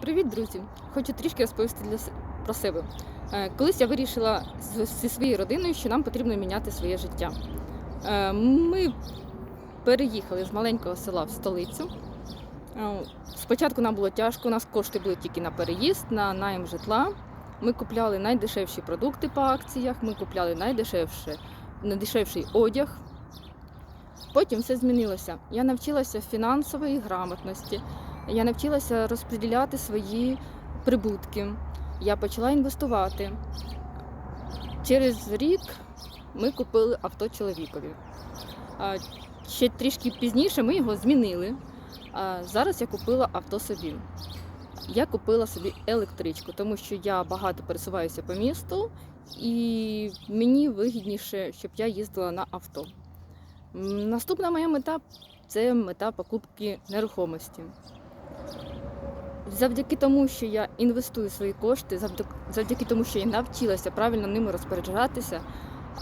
Привіт, друзі! Хочу трішки розповісти для про себе. Е, Колись я вирішила зі своєю родиною, що нам потрібно міняти своє життя. Е, Ми переїхали з маленького села в столицю. Е, Спочатку нам було тяжко, у нас кошти були тільки на переїзд, на найм житла. Ми купляли найдешевші продукти по акціях, ми купляли найдешевше, найдешевший одяг. Потім все змінилося. Я навчилася фінансової грамотності, я навчилася розподіляти свої прибутки. Я почала інвестувати. Через рік ми купили авто чоловікові. Ще трішки пізніше ми його змінили. Зараз я купила авто собі. Я купила собі електричку, тому що я багато пересуваюся по місту, і мені вигідніше, щоб я їздила на авто. Наступна моя мета це мета покупки нерухомості. Завдяки тому, що я інвестую свої кошти, завдяки, тому, що я навчилася правильно ними розпоряджатися,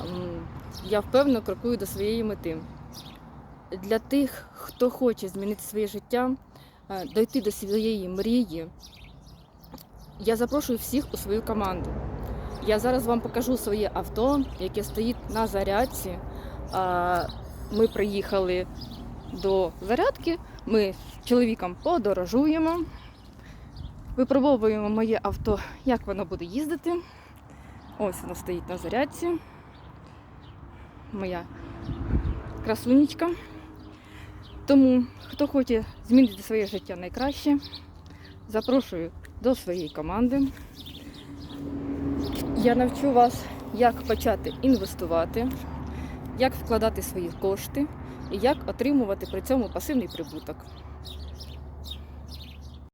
ем, я впевнено крокую до своєї мети. Для тих, хто хоче змінити своє життя, е, дойти до своєї мрії, я запрошую всіх у свою команду. Я зараз вам покажу своє авто, яке стоїть на зарядці. Ми приїхали до зарядки, ми з чоловіком подорожуємо. Випробовуємо моє авто, як воно буде їздити. Ось воно стоїть на зарядці. Моя красунечка. Тому, хто хоче змінити своє життя найкраще, запрошую до своєї команди. Я навчу вас, як почати інвестувати, як вкладати свої кошти і як отримувати при цьому пасивний прибуток.